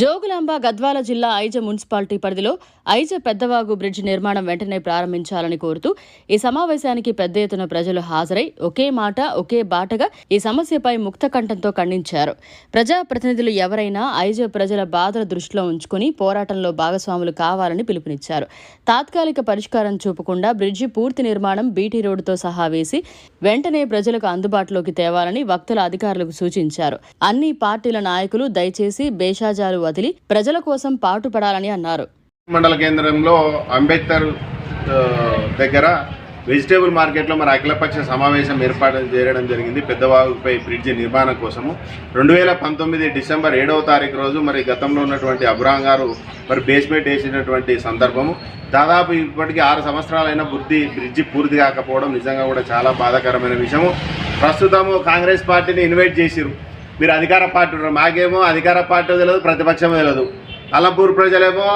జోగులాంబ గద్వాల జిల్లా ఐజ మున్సిపాలిటీ పరిధిలో ఐజ పెద్దవాగు బ్రిడ్జ్ నిర్మాణం వెంటనే ప్రారంభించాలని కోరుతూ ఈ సమావేశానికి పెద్ద ఎత్తున ప్రజలు హాజరై ఒకే మాట ఒకే బాటగా ఈ సమస్యపై ముక్త కంఠంతో ఖండించారు. ప్రజాప్రతినిధులు ఎవరైనా ఐజ ప్రజల బాధల దృష్టిలో ఉంచుకుని పోరాటంలో భాగస్వాములు కావాలని పిలుపునిచ్చారు. తాత్కాలిక పరిష్కారం చూపకుండా బ్రిడ్జి పూర్తి నిర్మాణం బీటీ రోడ్డుతో సహా వేసి వెంటనే ప్రజలకు అందుబాటులోకి తేవాలని వక్తల అధికారులకు సూచించారు. అన్ని పార్టీల నాయకులు దయచేసి బేషాజాలు వదిలి ప్రజల కోసం పాటుపడాలని అన్నారు. మండల కేంద్రంలో అంబేద్కర్ దగ్గర వెజిటేబుల్ మార్కెట్లో మరి అఖిలపక్ష సమావేశం ఏర్పాటు చేయడం జరిగింది. పెద్దవాగుపై బ్రిడ్జ్ నిర్మాణం కోసము. రెండు వేల పంతొమ్మిది డిసెంబర్ ఏడవ తారీఖు రోజు మరి గతంలో ఉన్నటువంటి అబ్రాహం గారు మరి బేస్మెంట్ వేసినటువంటి సందర్భము. దాదాపు ఇప్పటికీ ఆరు సంవత్సరాలైన బుద్ధి బ్రిడ్జి పూర్తి కాకపోవడం నిజంగా కూడా చాలా బాధాకరమైన విషయము. ప్రస్తుతము కాంగ్రెస్ పార్టీని ఇన్వైట్ చేసిరు మీరు అధికార పార్టీ ఉన్నారు. మాకేమో అధికార పార్టీ తెలియదు ప్రతిపక్షం తెలియదు. అలంపూర్ ప్రజలేమో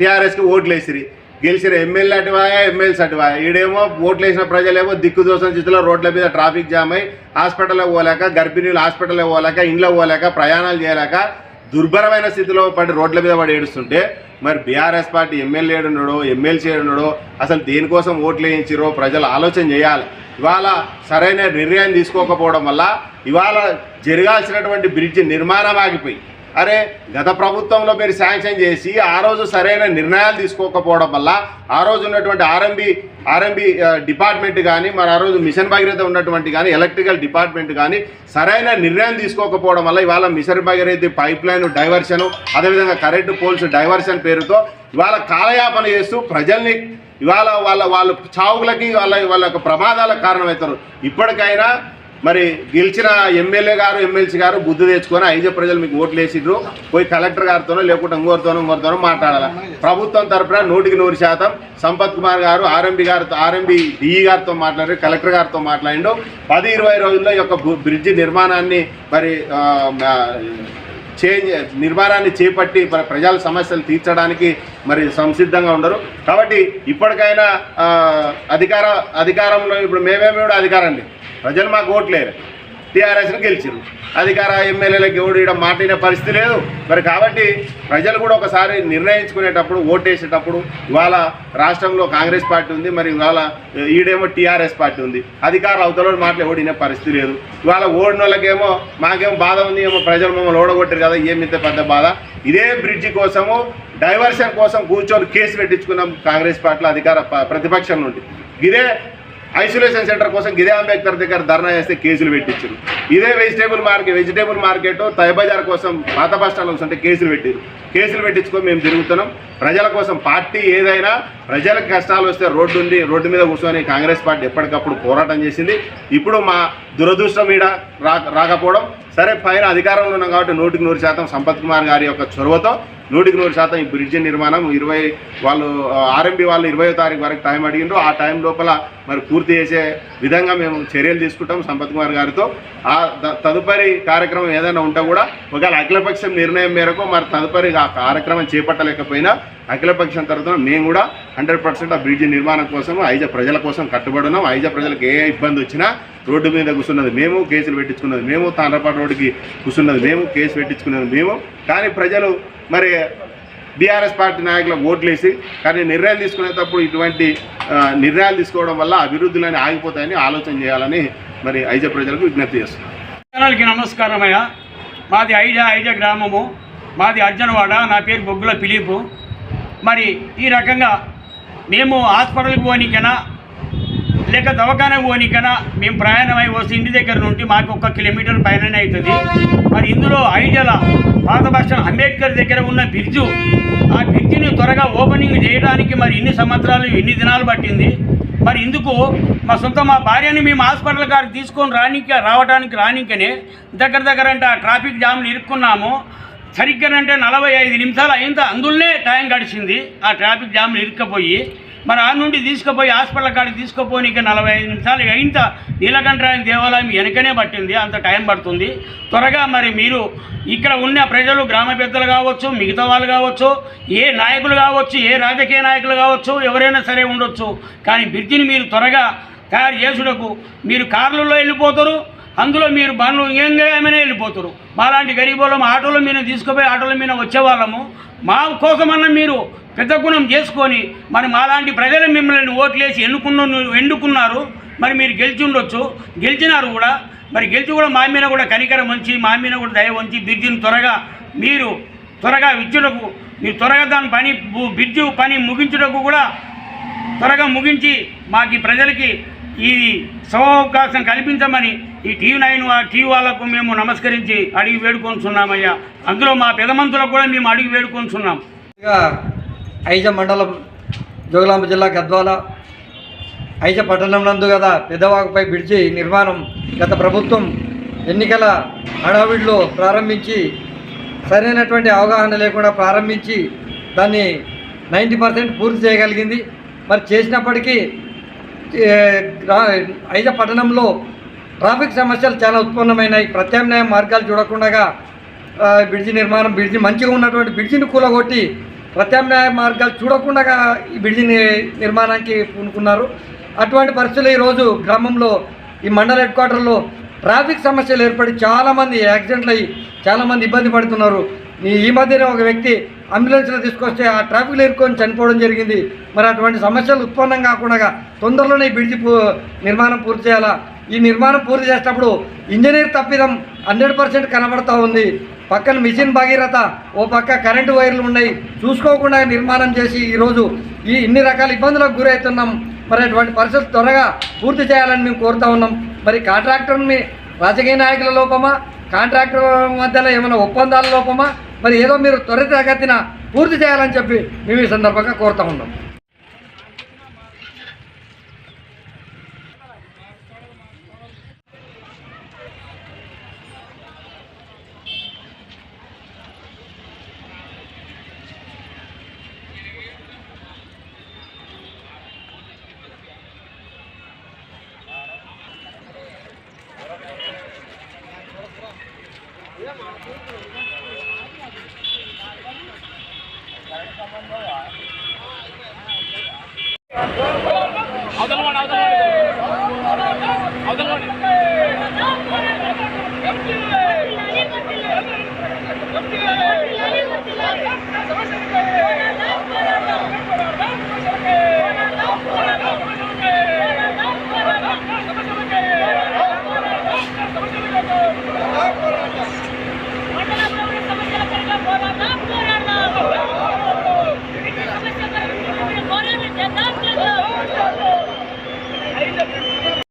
టీఆర్ఎస్కి ఓట్లు వేసిరి గెలిచిన ఎమ్మెల్యే అటువాయా ఎమ్మెల్సీ అటువాయా. ఈడేమో ఓట్లు వేసిన ప్రజలేమో దిక్కుదోసం స్థితిలో రోడ్ల మీద ట్రాఫిక్ జామ్ అయి హాస్పిటల్లో పోలేక గర్భిణీలు హాస్పిటల్లో పోలేక ఇంట్లో పోలేక ప్రయాణాలు చేయలేక దుర్భరమైన స్థితిలో పడి రోడ్ల మీద పడి ఏడుస్తుంటే మరి బీఆర్ఎస్ పార్టీ ఎమ్మెల్యే ఉన్నాడో ఎమ్మెల్సీ ఉన్నాడో అసలు దేనికోసం ఓట్లు వేయించిరో ప్రజలు ఆలోచన చేయాలి. ఇవాళ సరైన నిర్ణయం తీసుకోకపోవడం వల్ల ఇవాళ జరగాల్సినటువంటి బ్రిడ్జ్ నిర్మాణం ఆగిపోయి అరే గత ప్రభుత్వంలో మీరు శాంక్షన్ చేసి ఆ రోజు సరైన నిర్ణయాలు తీసుకోకపోవడం వల్ల ఆ రోజు ఉన్నటువంటి ఆర్ఎంబి ఆర్ఎంబి డిపార్ట్మెంట్ కానీ మరి ఆ రోజు మిషన్ భగీరథ ఉన్నటువంటి కానీ ఎలక్ట్రికల్ డిపార్ట్మెంట్ కానీ సరైన నిర్ణయం తీసుకోకపోవడం వల్ల ఇవాళ mission Bhagiratha pipe line diversion అదేవిధంగా కరెంటు పోల్స్ డైవర్షన్ పేరుతో ఇవాళ కాలయాపన చేస్తూ ప్రజల్ని ఇవాళ వాళ్ళ వాళ్ళ చావులకి వాళ్ళ వాళ్ళ యొక్క ప్రమాదాలకు కారణమవుతారు. ఇప్పటికైనా మరి గెలిచిన ఎమ్మెల్యే గారు ఎమ్మెల్సీ గారు బుద్ధి తెచ్చుకొని ఐదు ప్రజలు మీకు ఓట్లు వేసిడ్రు పోయి కలెక్టర్ గారితోనో లేకుంటే ఇంకోరితోనో ఇంకోరితోనో మాట్లాడాలి? ప్రభుత్వం తరపున నూటికి నూరు శాతం సంపత్ కుమార్ గారు ఆర్ఎంబి గారితో ఆర్ఎంబి డిఈ గారితో మాట్లాడి కలెక్టర్ గారితో మాట్లాడిండు. పది ఇరవై రోజుల్లో ఈ యొక్క బు- బ్రిడ్జి నిర్మాణాన్ని మరి చేంజ్ నిర్మాణాన్ని చేపట్టి మరి ప్రజల సమస్యలు తీర్చడానికి మరి సంసిద్ధంగా ఉండరు. కాబట్టి ఇప్పటికైనా అధికార అధికారంలో ఇప్పుడు మేమేమి కూడా అధికారం అండి ప్రజలు మాకు ఓట్లేరు టీఆర్ఎస్ని గెలిచారు అధికార ఎమ్మెల్యేలకు ఎవడు ఈడ మాటిన పరిస్థితి లేదు. మరి కాబట్టి ప్రజలు కూడా ఒకసారి నిర్ణయించుకునేటప్పుడు ఓటేసేటప్పుడు ఇవాళ రాష్ట్రంలో కాంగ్రెస్ పార్టీ ఉంది మరి ఇవాళ ఈడేమో టీఆర్ఎస్ పార్టీ ఉంది. అధికారులు అవతల మాటలు ఓడిన పరిస్థితి లేదు. ఇవాళ ఓడిన వాళ్ళకేమో మాకేమో బాధ ఉంది ఏమో ప్రజలు మమ్మల్ని ఓడగొట్టారు కదా ఏమి పెద్ద బాధ? ఇదే బ్రిడ్జి కోసము డైవర్షన్ కోసం కూర్చొని కేసు పెట్టించుకున్నాం కాంగ్రెస్ పార్టీలో అధికార ప- ప్రతిపక్షం నుండి. ఇదే ఐసోలేషన్ సెంటర్ కోసం గిదే అంబేద్కర్ దగ్గర ధర్నా చేస్తే కేసులు పెట్టించారు. ఇదే వెజిటేబుల్ మార్కెట్ వెజిటేబుల్ మార్కెట్ తయబజార్ కోసం పాత బస్ స్టాండ్ వస్తుంటే కేసులు పెట్టారు. కేసులు పెట్టించుకొని మేము తిరుగుతున్నాం. ప్రజల కోసం పార్టీ ఏదైనా ప్రజలకు కష్టాలు వస్తే రోడ్డు ఉంది రోడ్డు మీద కూర్చొని కాంగ్రెస్ పార్టీ ఎప్పటికప్పుడు పోరాటం చేసింది. ఇప్పుడు మా దురదృష్టం ఈడ రాకపోవడం. సరే పైన అధికారంలో ఉన్నాం కాబట్టి నూటికి నూరు శాతం సంపత్ కుమార్ గారి యొక్క చొరవతో నూటికి నూరు శాతం ఈ బ్రిడ్జి నిర్మాణం ఇరవై వాళ్ళు ఆర్ఎంబి వాళ్ళు ఇరవై తారీఖు వరకు టైం అడిగిండ్రు. ఆ టైం లోపల మరి పూర్తి చేసే విధంగా మేము చర్యలు తీసుకుంటాం సంపత్ కుమార్ గారితో. ఆ ద- తదుపరి కార్యక్రమం ఏదైనా ఉంటే కూడా ఒకవేళ అఖిలపక్షం నిర్ణయం మేరకు మరి తదుపరి ఆ కార్యక్రమం చేపట్టలేకపోయినా అఖిలపక్షం తరఫున మేము కూడా హండ్రెడ్ పర్సెంట్ ఆ బ్రిడ్జి నిర్మాణం కోసం ఐజ ప్రజల కోసం కట్టుబడి ఐజ ప్రజలకు ఏ ఇబ్బంది వచ్చినా రోడ్డు మీద కూర్చున్నది మేము కేసులు పెట్టించుకున్నది మేము తాండ్రపాటు రోడ్డుకి కూర్చున్నది మేము కేసు పెట్టించుకున్నది మేము. కానీ ప్రజలు మరి బీఆర్ఎస్ పార్టీ నాయకులకు ఓట్లేసి కానీ నిర్ణయం తీసుకునేటప్పుడు ఇటువంటి నిర్ణయాలు తీసుకోవడం వల్ల అభివృద్ధులని ఆగిపోతాయని ఆలోచన చేయాలని మరి ఐజ ప్రజలకు విజ్ఞప్తి చేస్తున్నాను నమస్కారం అయ్యా మాది ఐజ ఐజ గ్రామము. మాది అర్జునవాడ. నా పేరు బొగ్గుల పిలీపు మరి ఈ రకంగా మేము హాస్పిటల్కి పోనీకైనా లేక దవాఖానకు పోనీకైనా మేము ప్రయాణమై వస్తే ఇంటి దగ్గర నుండి మాకు ఒక కిలోమీటర్ పైననే అవుతుంది మరి ఇందులో ఐడియాల పాత బస్టాండ్ అంబేద్కర్ దగ్గర ఉన్న బ్రిడ్జు ఆ బ్రిడ్జిని త్వరగా ఓపెనింగ్ చేయడానికి మరి ఇన్ని సంవత్సరాలు ఎన్ని దినాలు పట్టింది. మరి ఇందుకు మా సొంత మా భార్యని మేము హాస్పిటల్ గారికి తీసుకొని రానిక రావడానికి రానికనే దగ్గర దగ్గర అంటే ఆ ట్రాఫిక్ జామ్లు ఇరుక్కున్నాము. సరిగ్గానంటే నలభై ఐదు నిమిషాలు అయింత అందులోనే టైం గడిచింది. ఆ ట్రాఫిక్ జామ్లు ఇరుక్కపోయి మరి ఆ నుండి తీసుకుపోయి హాస్పిటల్ కాడికి తీసుకుపోనీకి నలభై ఐదు నిమిషాలు అయింత నీలకంఠరాయన దేవాలయం వెనకనే పట్టింది. అంత టైం పడుతుంది. త్వరగా మరి మీరు ఇక్కడ ఉన్న ప్రజలు గ్రామ పెద్దలు కావచ్చు మిగతా వాళ్ళు కావచ్చు ఏ నాయకులు కావచ్చు ఏ రాజకీయ నాయకులు కావచ్చు ఎవరైనా సరే ఉండొచ్చు. కానీ బ్రిడ్జిని మీరు త్వరగా తయారు చేసుటకు మీరు కార్లలో వెళ్ళిపోతారు. అందులో మీరు బండ్లు ఏంగా ఏమైనా వెళ్ళిపోతారు. మాలాంటి గరీబులం ఆటోల మీద తీసుకుపోయి ఆటోల మీద వచ్చేవాళ్ళము. మా కోసమన్నా మీరు పెద్ద గుణం చేసుకొని మరి మాలాంటి ప్రజలు మిమ్మల్ని ఓట్లేసి ఎన్నుకున్న ఎన్నుకున్నారు మరి మీరు గెలిచి ఉండొచ్చు. గెలిచినారు కూడా. మరి గెలిచి కూడా మా మీద కూడా కనికరం ఉంచి మా మీద కూడా దయ ఉంచి బ్రిడ్జిని త్వరగా మీరు త్వరగా విద్యులకు మీరు త్వరగా దాని పని బిర్జు పని ముగించుటకు కూడా త్వరగా ముగించి మాకు ప్రజలకి ఈ సమావకాశం కల్పించమని ఈ టీవీ నైన్ టీవీ వాళ్ళకు మేము నమస్కరించి అడిగి వేడుకొంచున్నామయ్యా. అందులో మా పెదమంతులకు కూడా మేము అడిగి వేడుకొంచున్నాం. ఐజ మండలం జోగులాంబ జిల్లా గద్వాల. ఐజ పట్టణం నందు కదా పెద్దవాగుపై బ్రిడ్జి నిర్మాణం గత ప్రభుత్వం ఎన్నికల హడావిడిలో ప్రారంభించి సరైనటువంటి అవగాహన లేకుండా ప్రారంభించి దాన్ని నైంటీ పర్సెంట్ పూర్తి చేయగలిగింది. మరి చేసినప్పటికీ ఐజ పట్టణంలో ట్రాఫిక్ సమస్యలు చాలా ఉత్పన్నమైనాయి. ప్రత్యామ్నాయ మార్గాలు చూడకుండా బ్రిడ్జి నిర్మాణం బ్రిడ్జి మంచిగా ఉన్నటువంటి బ్రిడ్జిని కూలగొట్టి ప్రత్యామ్నాయ మార్గాలు చూడకుండా ఈ బ్రిడ్జి నిర్మాణానికి పూనుకున్నారు. అటువంటి పరిస్థితులు ఈరోజు గ్రామంలో ఈ మండల హెడ్ క్వార్టర్లో ట్రాఫిక్ సమస్యలు ఏర్పడి చాలామంది యాక్సిడెంట్లు అయ్యి చాలామంది ఇబ్బంది పడుతున్నారు. ఈ ఈ మధ్యనే ఒక వ్యక్తి అంబులెన్స్లో తీసుకొస్తే ఆ ట్రాఫిక్లో ఇరుక్కొని చనిపోవడం జరిగింది. మరి అటువంటి సమస్యలు ఉత్పన్నం కాకుండా తొందరలోనే బ్రిడ్జి నిర్మాణం పూర్తి చేయాలా? ఈ నిర్మాణం పూర్తి చేసేటప్పుడు ఇంజనీర్ తప్పిదం హండ్రెడ్ పర్సెంట్ కనబడతా ఉంది. పక్కన మిషన్ భగీరథ ఓ పక్క కరెంటు వైర్లు ఉన్నాయి. చూసుకోకుండా నిర్మాణం చేసి ఈరోజు ఈ ఇన్ని రకాల ఇబ్బందులకు గురవుతున్నాం మరి అటువంటి పరిస్థితులు త్వరగా పూర్తి చేయాలని మేము కోరుతా ఉన్నాం. మరి కాంట్రాక్టర్ని రాజకీయ నాయకుల లోపమా? కాంట్రాక్టర్ మధ్యలో ఏమైనా ఒప్పందాల లోపమా? మరి ఏదో మీరు త్వరితగతిన పూర్తి చేయాలని చెప్పి మేము ఈ సందర్భంగా కోరుతా ఉన్నాం.